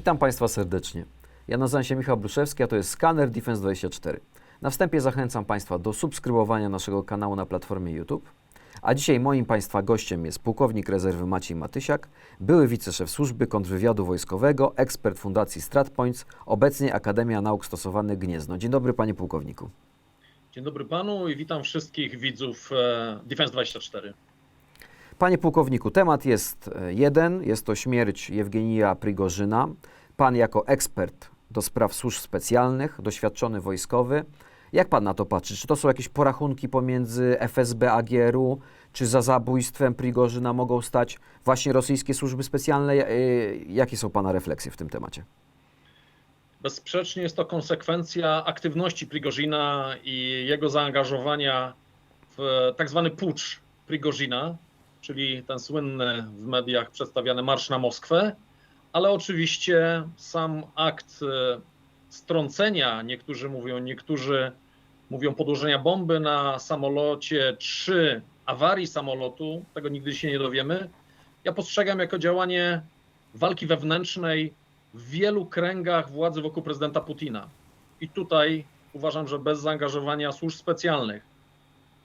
Witam Państwa serdecznie. Ja nazywam się Michał Bruszewski, a to jest Scanner Defense24. Na wstępie zachęcam Państwa do subskrybowania naszego kanału na platformie YouTube. A dzisiaj moim Państwa gościem jest pułkownik rezerwy Maciej Matysiak, były wiceszef służby kontrwywiadu wojskowego, ekspert Fundacji StratPoints, obecnie Akademia Nauk Stosowanych Gniezno. Dzień dobry Panie Pułkowniku. Dzień dobry panu i witam wszystkich widzów e, Defense24. Panie pułkowniku, temat jest e, jeden, jest to śmierć Jewgenija Prigorzyna. Pan jako ekspert do spraw służb specjalnych, doświadczony wojskowy, jak pan na to patrzy? Czy to są jakieś porachunki pomiędzy FSB a GRU? Czy za zabójstwem Prigorzyna mogą stać właśnie rosyjskie służby specjalne? E, Jakie są pana refleksje w tym temacie? Bezsprzecznie jest to konsekwencja aktywności Prigozina i jego zaangażowania w tak zwany pucz Prigozina, czyli ten słynny w mediach przedstawiany marsz na Moskwę, ale oczywiście sam akt e, strącenia, niektórzy mówią, niektórzy mówią podłożenia bomby na samolocie, czy awarii samolotu, tego nigdy się nie dowiemy. Ja postrzegam jako działanie walki wewnętrznej w wielu kręgach władzy wokół prezydenta Putina. I tutaj uważam, że bez zaangażowania służb specjalnych,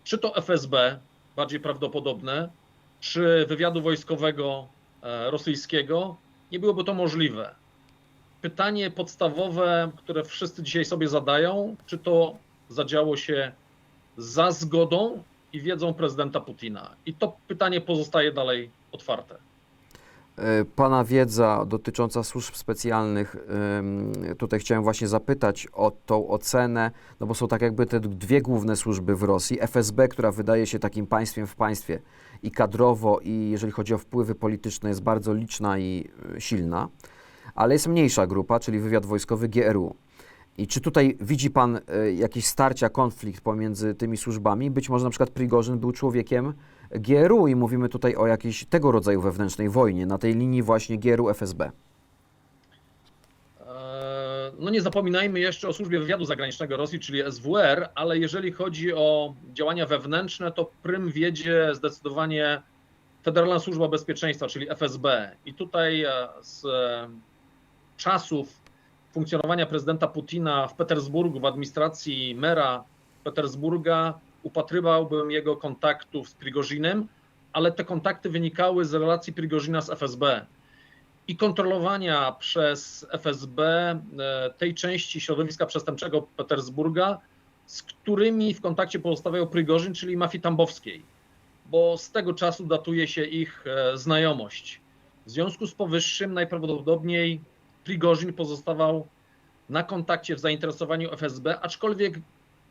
czy to FSB, bardziej prawdopodobne, czy wywiadu wojskowego e, rosyjskiego, nie byłoby to możliwe. Pytanie podstawowe, które wszyscy dzisiaj sobie zadają, czy to zadziało się za zgodą i wiedzą prezydenta Putina. I to pytanie pozostaje dalej otwarte. E, Pana wiedza dotycząca służb specjalnych, tutaj chciałem właśnie zapytać o tą ocenę, no bo są tak jakby te dwie główne służby w Rosji. FSB, która wydaje się takim państwem w państwie i kadrowo, i jeżeli chodzi o wpływy polityczne, jest bardzo liczna i y, silna, ale jest mniejsza grupa, czyli wywiad wojskowy GRU. I czy tutaj widzi Pan y, jakieś starcia, konflikt pomiędzy tymi służbami? Być może na przykład Prigorzyn był człowiekiem GRU i mówimy tutaj o jakiejś tego rodzaju wewnętrznej wojnie, na tej linii właśnie GRU-FSB. No nie zapominajmy jeszcze o służbie wywiadu zagranicznego Rosji, czyli SWR, ale jeżeli chodzi o działania wewnętrzne, to prym wiedzie zdecydowanie Federalna Służba Bezpieczeństwa, czyli FSB. I tutaj e, z e, czasów funkcjonowania prezydenta Putina w Petersburgu, w administracji mera Petersburga, upatrywałbym jego kontaktów z Prigozinem, ale te kontakty wynikały z relacji Prigozina z FSB i kontrolowania przez FSB e, tej części środowiska przestępczego Petersburga, z którymi w kontakcie pozostawał Prigorzyn, czyli mafii tambowskiej, bo z tego czasu datuje się ich e, znajomość. W związku z powyższym najprawdopodobniej Prigorzyn pozostawał na kontakcie w zainteresowaniu FSB, aczkolwiek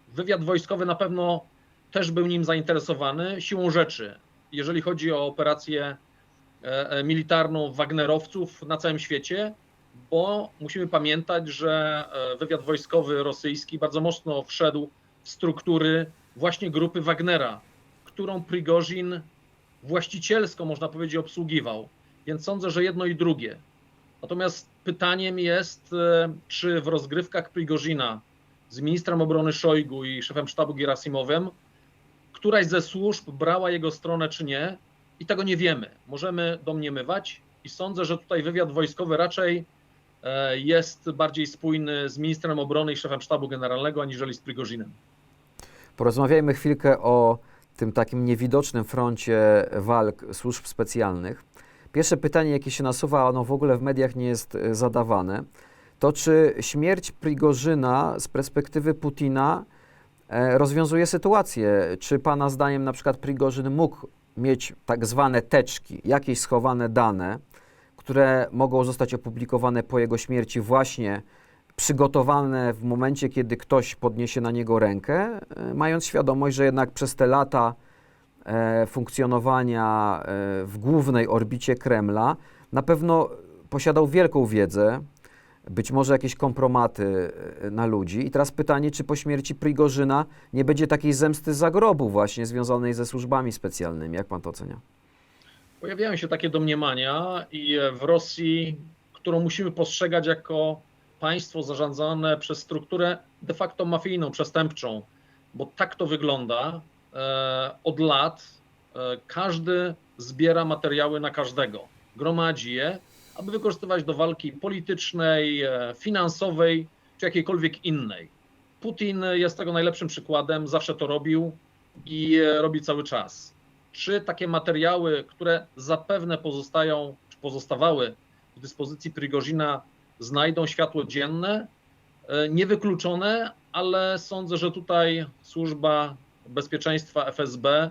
wywiad wojskowy na pewno też był nim zainteresowany siłą rzeczy. Jeżeli chodzi o operację militarną Wagnerowców na całym świecie, bo musimy pamiętać, że e, wywiad wojskowy rosyjski bardzo mocno wszedł w struktury właśnie grupy Wagnera, którą Prigozin właścicielsko, można powiedzieć, obsługiwał. Więc sądzę, że jedno i drugie. Natomiast pytaniem jest, e, czy w rozgrywkach Prigozina z ministrem obrony Szojgu i szefem sztabu Gerasimowem, któraś ze służb brała jego stronę, czy nie, i tego nie wiemy. Możemy domniemywać i sądzę, że tutaj wywiad wojskowy raczej e, jest bardziej spójny z ministrem obrony i szefem sztabu generalnego, aniżeli z Prigozinem. Porozmawiajmy chwilkę o tym takim niewidocznym froncie walk służb specjalnych. Pierwsze pytanie, jakie się nasuwa, ono w ogóle w mediach nie jest e, zadawane, to czy śmierć Prigorzyna z perspektywy Putina e, rozwiązuje sytuację? Czy Pana zdaniem na przykład Prigorzyn mógł mieć tak zwane teczki, jakieś schowane dane, które mogą zostać opublikowane po jego śmierci właśnie przygotowane w momencie, kiedy ktoś podniesie na niego rękę, e, mając świadomość, że jednak przez te lata e, funkcjonowania e, w głównej orbicie Kremla na pewno posiadał wielką wiedzę, być może jakieś kompromaty e, na ludzi. I teraz pytanie, czy po śmierci Prigorzyna nie będzie takiej zemsty za grobu właśnie związanej ze służbami specjalnymi? Jak pan to ocenia? Pojawiają się takie domniemania i w Rosji, którą musimy postrzegać jako państwo zarządzane przez strukturę de facto mafijną, przestępczą, bo tak to wygląda. E, Od lat e, każdy zbiera materiały na każdego, gromadzi je aby wykorzystywać do walki politycznej, e, finansowej czy jakiejkolwiek innej. Putin jest tego najlepszym przykładem, zawsze to robił i e, robi cały czas. Czy takie materiały, które zapewne pozostają, czy pozostawały w dyspozycji Prigozina, znajdą światło dzienne? E, Niewykluczone, ale sądzę, że tutaj służba bezpieczeństwa FSB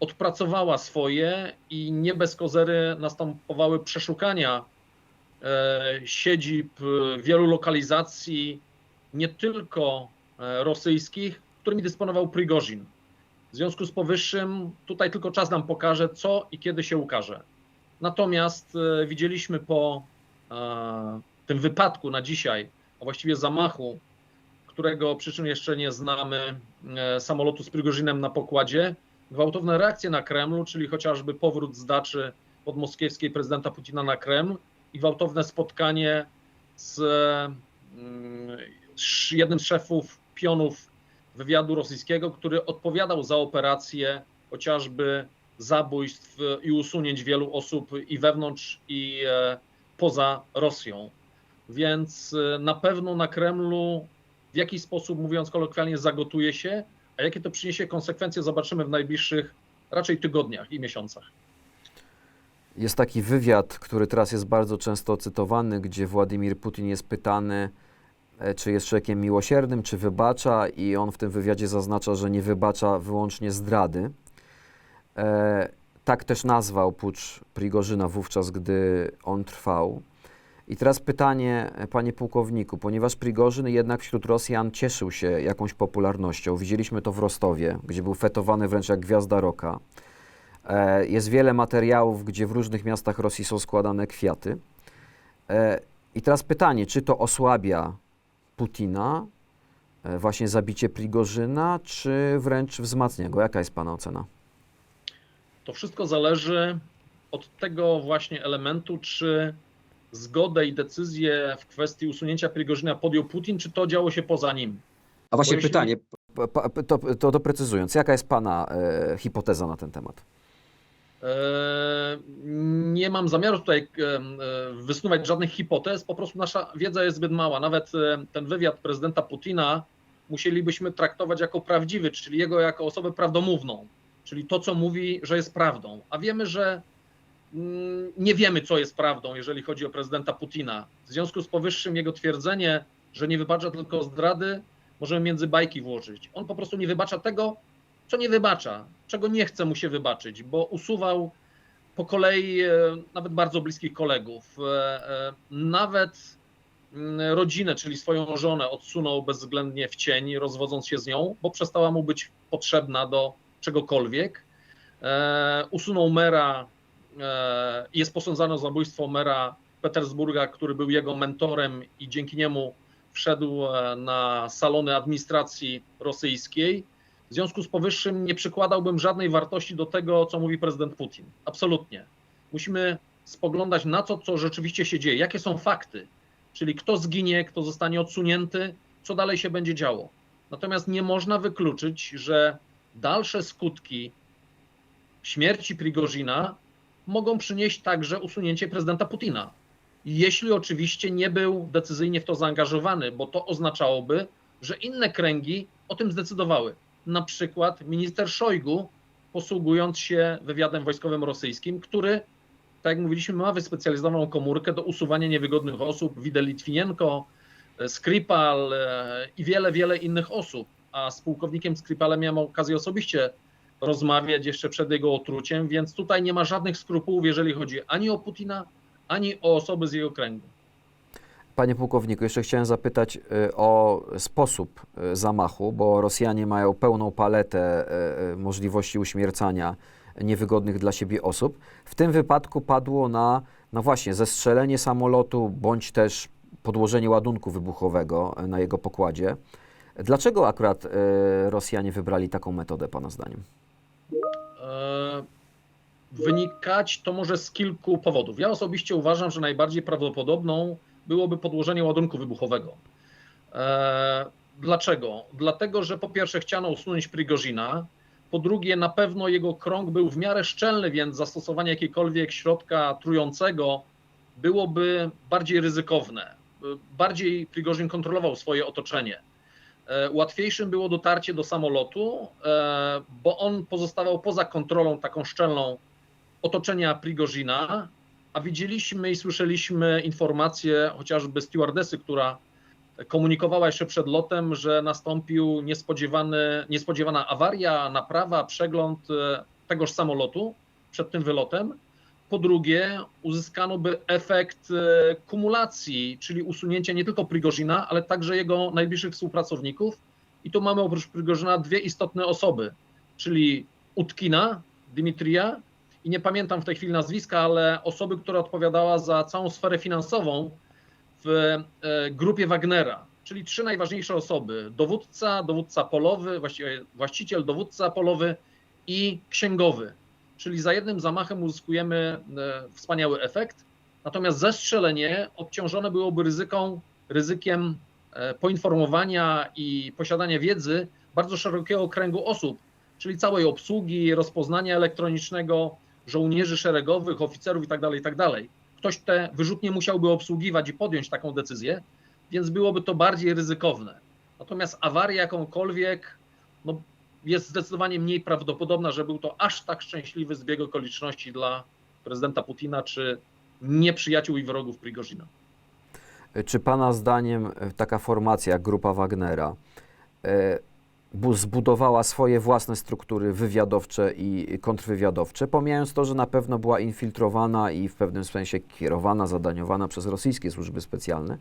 odpracowała swoje i nie bez kozery następowały przeszukania e, siedzib e, wielu lokalizacji, nie tylko e, rosyjskich, którymi dysponował Prigozin. W związku z powyższym tutaj tylko czas nam pokaże, co i kiedy się ukaże. Natomiast widzieliśmy po tym wypadku na dzisiaj, a właściwie zamachu, którego przyczyn jeszcze nie znamy, samolotu z Prigozinem na pokładzie, gwałtowne reakcje na Kremlu, czyli chociażby powrót z daczy podmoskiewskiej prezydenta Putina na Kreml i gwałtowne spotkanie z mm, sz- jednym z szefów pionów wywiadu rosyjskiego, który odpowiadał za operację chociażby zabójstw i usunięć wielu osób i wewnątrz, i e, poza Rosją. Więc e, na pewno na Kremlu w jakiś sposób, mówiąc kolokwialnie, zagotuje się, a jakie to przyniesie konsekwencje, zobaczymy w najbliższych raczej tygodniach i miesiącach. Jest taki wywiad, który teraz jest bardzo często cytowany, gdzie Władimir Putin jest pytany, e, czy jest człowiekiem miłosiernym, czy wybacza, i on w tym wywiadzie zaznacza, że nie wybacza wyłącznie zdrady. E, tak też nazwał pucz Prigorzyna wówczas, gdy on trwał. I teraz pytanie, panie pułkowniku, ponieważ Prigorzyn jednak wśród Rosjan cieszył się jakąś popularnością, widzieliśmy to w Rostowie, gdzie był fetowany wręcz jak gwiazda roka. E, Jest wiele materiałów, gdzie w różnych miastach Rosji są składane kwiaty. E, I teraz pytanie, czy to osłabia Putina, e, właśnie zabicie Prigorzyna, czy wręcz wzmacnia go? Jaka jest Pana ocena? To wszystko zależy od tego właśnie elementu, czy zgodę i decyzję w kwestii usunięcia Prigorzyna podjął Putin, czy to działo się poza nim. A właśnie jeśli- pytanie, to, to doprecyzując, jaka jest Pana e, hipoteza na ten temat? E, Nie mam zamiaru tutaj e, e, wysnuwać żadnych hipotez, po prostu nasza wiedza jest zbyt mała. Nawet ten wywiad prezydenta Putina musielibyśmy traktować jako prawdziwy, czyli jego jako osobę prawdomówną, czyli to, co mówi, że jest prawdą. A wiemy, że nie wiemy, co jest prawdą, jeżeli chodzi o prezydenta Putina. W związku z powyższym jego twierdzenie, że nie wybacza tylko zdrady, możemy między bajki włożyć. On po prostu nie wybacza tego, co nie wybacza, czego nie chce mu się wybaczyć, bo usuwał po kolei e, nawet bardzo bliskich kolegów. E, e, Nawet mm, rodzinę, czyli swoją żonę, odsunął bezwzględnie w cień, rozwodząc się z nią, bo przestała mu być potrzebna do czegokolwiek. Usunął mera, jest posądzany o zabójstwo mera Petersburga, który był jego mentorem i dzięki niemu wszedł e, na salony administracji rosyjskiej. W związku z powyższym nie przykładałbym żadnej wartości do tego, co mówi prezydent Putin. Absolutnie. Musimy spoglądać na to, co rzeczywiście się dzieje, jakie są fakty, czyli kto zginie, kto zostanie odsunięty, co dalej się będzie działo. Natomiast nie można wykluczyć, że dalsze skutki śmierci Prigozina mogą przynieść także usunięcie prezydenta Putina. Jeśli oczywiście nie był decyzyjnie w to zaangażowany, bo to oznaczałoby, że inne kręgi o tym zdecydowały na przykład minister Szojgu, posługując się wywiadem wojskowym rosyjskim, który, tak jak mówiliśmy, ma wyspecjalizowaną komórkę do usuwania niewygodnych osób, Widę Litwinienko, Skripal e, i wiele, wiele innych osób. A z pułkownikiem Skripalem miałem okazję osobiście rozmawiać jeszcze przed jego otruciem, więc tutaj nie ma żadnych skrupułów, jeżeli chodzi ani o Putina, ani o osoby z jego kręgu. Panie pułkowniku, jeszcze chciałem zapytać y, o sposób y, zamachu, bo Rosjanie mają pełną paletę y, możliwości uśmiercania niewygodnych dla siebie osób. W tym wypadku padło na, no właśnie, zestrzelenie samolotu bądź też podłożenie ładunku wybuchowego na jego pokładzie. Dlaczego akurat Rosjanie wybrali taką metodę, Pana zdaniem? E, Wynikać to może z kilku powodów. Ja osobiście uważam, że najbardziej prawdopodobną byłoby podłożenie ładunku wybuchowego. E, Dlaczego? Dlatego, że po pierwsze chciano usunąć Prigozina, po drugie na pewno jego krąg był w miarę szczelny, więc zastosowanie jakiegokolwiek środka trującego byłoby bardziej ryzykowne. Bardziej Prigorzyn kontrolował swoje otoczenie. E, Łatwiejszym było dotarcie do samolotu, e, bo on pozostawał poza kontrolą taką szczelną otoczenia Prigozina, a widzieliśmy i słyszeliśmy informacje chociażby stewardesy, która komunikowała jeszcze przed lotem, że nastąpił niespodziewany, niespodziewana awaria, naprawa, przegląd e, tegoż samolotu przed tym wylotem. Po drugie, uzyskano by efekt e, kumulacji, czyli usunięcia nie tylko Prigozina, ale także jego najbliższych współpracowników. I tu mamy oprócz Prigozina dwie istotne osoby, czyli Utkina, Dimitrija i nie pamiętam w tej chwili nazwiska, ale osoby, która odpowiadała za całą sferę finansową w e, grupie Wagnera, czyli trzy najważniejsze osoby: dowódca, dowódca polowy, właściciel, dowódca polowy i księgowy. Czyli za jednym zamachem uzyskujemy e, wspaniały efekt. Natomiast zestrzelenie obciążone byłoby ryzyką, ryzykiem e, poinformowania i posiadania wiedzy bardzo szerokiego kręgu osób, czyli całej obsługi, rozpoznania elektronicznego, żołnierzy szeregowych, oficerów itd. itd. Ktoś te wyrzutnie musiałby obsługiwać i podjąć taką decyzję, więc byłoby to bardziej ryzykowne. Natomiast awaria jakąkolwiek no, jest zdecydowanie mniej prawdopodobna, że był to aż tak szczęśliwy zbieg okoliczności dla prezydenta Putina czy nieprzyjaciół i wrogów Prigozina. Czy Pana zdaniem e, taka formacja jak Grupa Wagnera e, bu- zbudowała swoje własne struktury wywiadowcze i kontrwywiadowcze, pomijając to, że na pewno była infiltrowana i w pewnym sensie kierowana, zadaniowana przez rosyjskie służby specjalne,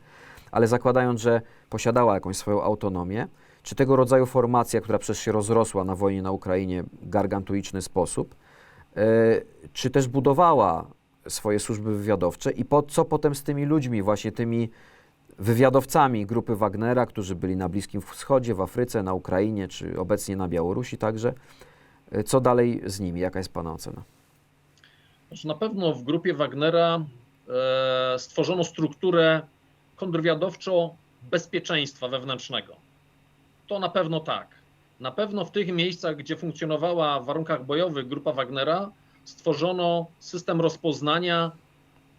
ale zakładając, że posiadała jakąś swoją autonomię, czy tego rodzaju formacja, która przecież się rozrosła na wojnie na Ukrainie w gargantuiczny sposób, e, czy też budowała swoje służby wywiadowcze i po, co potem z tymi ludźmi, właśnie tymi wywiadowcami grupy Wagnera, którzy byli na Bliskim Wschodzie, w Afryce, na Ukrainie, czy obecnie na Białorusi także. E, Co dalej z nimi? Jaka jest Pana ocena? Znaczy, na pewno w grupie Wagnera e, stworzono strukturę kontrwywiadowczą bezpieczeństwa wewnętrznego. To na pewno tak. Na pewno w tych miejscach, gdzie funkcjonowała w warunkach bojowych grupa Wagnera, stworzono system rozpoznania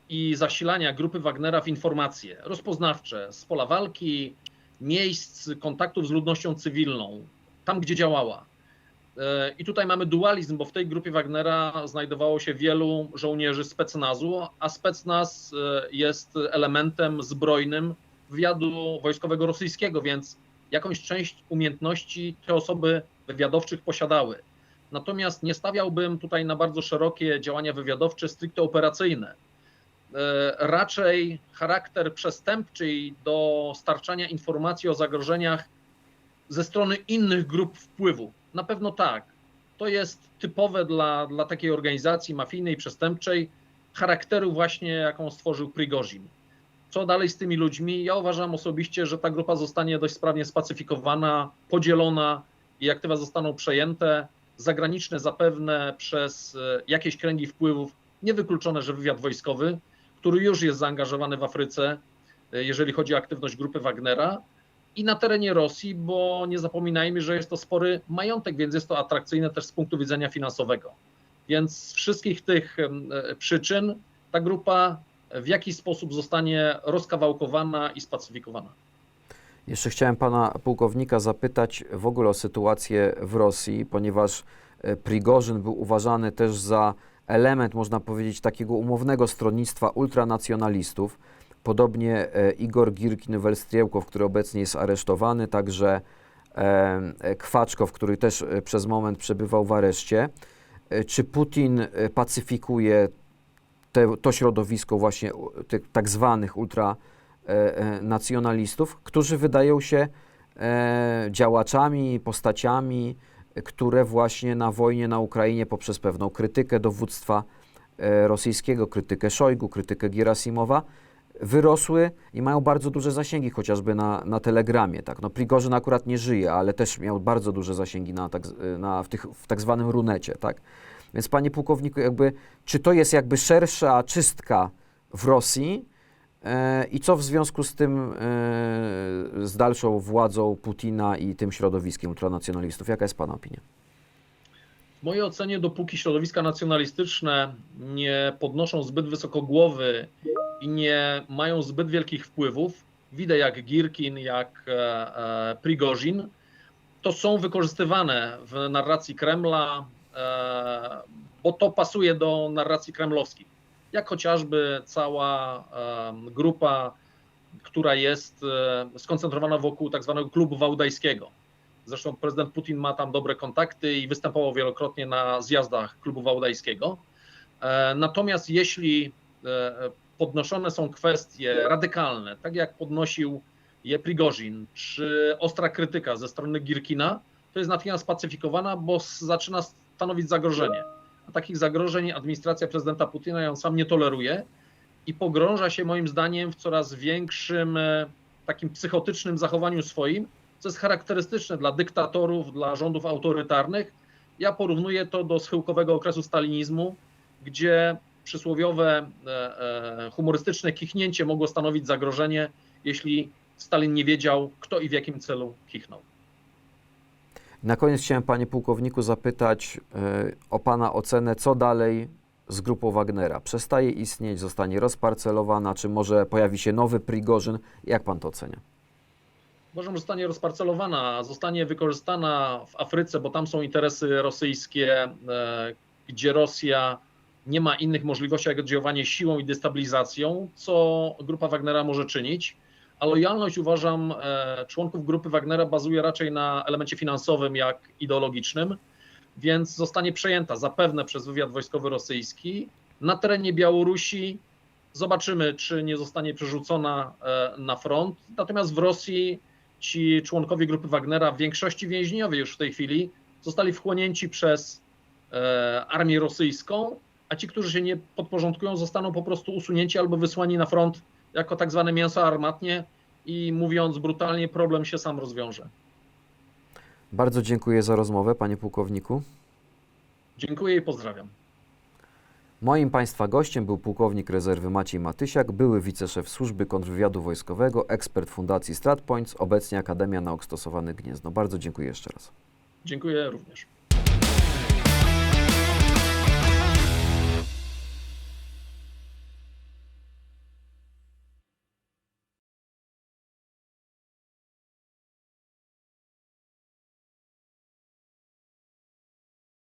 i zasilania grupy Wagnera w informacje rozpoznawcze z pola walki, miejsc kontaktów z ludnością cywilną, tam gdzie działała. E, I tutaj mamy dualizm, bo w tej grupie Wagnera znajdowało się wielu żołnierzy specnazu, a specnaz e, jest elementem zbrojnym wywiadu wojskowego rosyjskiego, więc jakąś część umiejętności te osoby wywiadowczych posiadały. Natomiast nie stawiałbym tutaj na bardzo szerokie działania wywiadowcze stricte operacyjne. E, Raczej charakter przestępczy i dostarczania informacji o zagrożeniach ze strony innych grup wpływu. Na pewno tak. To jest typowe dla, dla takiej organizacji mafijnej, przestępczej, charakteru właśnie, jaką stworzył Prigozin. Co dalej z tymi ludźmi? Ja uważam osobiście, że ta grupa zostanie dość sprawnie spacyfikowana, podzielona i aktywa zostaną przejęte. Zagraniczne zapewne przez e, jakieś kręgi wpływów, niewykluczone, że wywiad wojskowy, który już jest zaangażowany w Afryce, e, jeżeli chodzi o aktywność grupy Wagnera, i na terenie Rosji, bo nie zapominajmy, że jest to spory majątek, więc jest to atrakcyjne też z punktu widzenia finansowego. Więc z wszystkich tych e, przyczyn ta grupa w jakiś sposób zostanie rozkawałkowana i spacyfikowana. Jeszcze chciałem pana pułkownika zapytać w ogóle o sytuację w Rosji, ponieważ e, Prigorzyn był uważany też za element, można powiedzieć, takiego umownego stronnictwa ultranacjonalistów. Podobnie e, Igor Girkin-Welstriełkow, który obecnie jest aresztowany, także e, Kwaczkow, który też przez moment przebywał w areszcie. Czy Putin pacyfikuje te, to środowisko właśnie tych tak zwanych ultranacjonalistów, którzy wydają się e, działaczami, postaciami, e, które właśnie na wojnie na Ukrainie poprzez pewną krytykę dowództwa e, rosyjskiego, krytykę Szojgu, krytykę Gerasimowa, wyrosły i mają bardzo duże zasięgi, chociażby na, na Telegramie. Tak? No, Prigorzyn akurat nie żyje, ale też miał bardzo duże zasięgi na tak, na, w, tych, w tak zwanym runecie. Tak? Więc panie pułkowniku, jakby, czy to jest jakby szersza czystka w Rosji e, i co w związku z tym, e, z dalszą władzą Putina i tym środowiskiem ultranacjonalistów? Jaka jest pana opinia? W mojej ocenie, dopóki środowiska nacjonalistyczne nie podnoszą zbyt wysoko głowy i nie mają zbyt wielkich wpływów, widzę jak Girkin, jak e, e, Prigozhin, to są wykorzystywane w narracji Kremla, bo to pasuje do narracji kremlowskiej. Jak chociażby cała e, grupa, która jest e, skoncentrowana wokół tak zwanego klubu wałdajskiego. Zresztą prezydent Putin ma tam dobre kontakty i występował wielokrotnie na zjazdach klubu wałdajskiego. E, Natomiast jeśli e, podnoszone są kwestie radykalne, tak jak podnosił je Prigozhin, czy ostra krytyka ze strony Girkina, to jest natychmiast spacyfikowana, bo zaczyna stanowić zagrożenie. A takich zagrożeń administracja prezydenta Putina ją sam nie toleruje i pogrąża się moim zdaniem w coraz większym e, takim psychotycznym zachowaniu swoim, co jest charakterystyczne dla dyktatorów, dla rządów autorytarnych. Ja porównuję to do schyłkowego okresu stalinizmu, gdzie przysłowiowe e, e, humorystyczne kichnięcie mogło stanowić zagrożenie, jeśli Stalin nie wiedział, kto i w jakim celu kichnął. Na koniec chciałem, panie pułkowniku, zapytać e, o pana ocenę, co dalej z grupą Wagnera. Przestaje istnieć, zostanie rozparcelowana, czy może pojawi się nowy Prigorzyn? Jak pan to ocenia? Uważam, że zostanie rozparcelowana, zostanie wykorzystana w Afryce, bo tam są interesy rosyjskie, e, gdzie Rosja nie ma innych możliwości jak oddziaływanie siłą i destabilizacją, co grupa Wagnera może czynić. A lojalność uważam e, członków grupy Wagnera bazuje raczej na elemencie finansowym jak ideologicznym, więc zostanie przejęta zapewne przez wywiad wojskowy rosyjski na terenie Białorusi. Zobaczymy, czy nie zostanie przerzucona e, na front. Natomiast w Rosji ci członkowie grupy Wagnera, w większości więźniowie już w tej chwili, zostali wchłonięci przez e, armię rosyjską, a ci, którzy się nie podporządkują, zostaną po prostu usunięci albo wysłani na front jako tak zwane mięso armatnie i mówiąc brutalnie, problem się sam rozwiąże. Bardzo dziękuję za rozmowę, panie pułkowniku. Dziękuję i pozdrawiam. Moim państwa gościem był pułkownik rezerwy Maciej Matysiak, były wiceszef służby kontrwywiadu wojskowego, ekspert Fundacji StratPoints, obecnie Akademia Nauk Stosowanych Gniezno. Bardzo dziękuję jeszcze raz. Dziękuję również.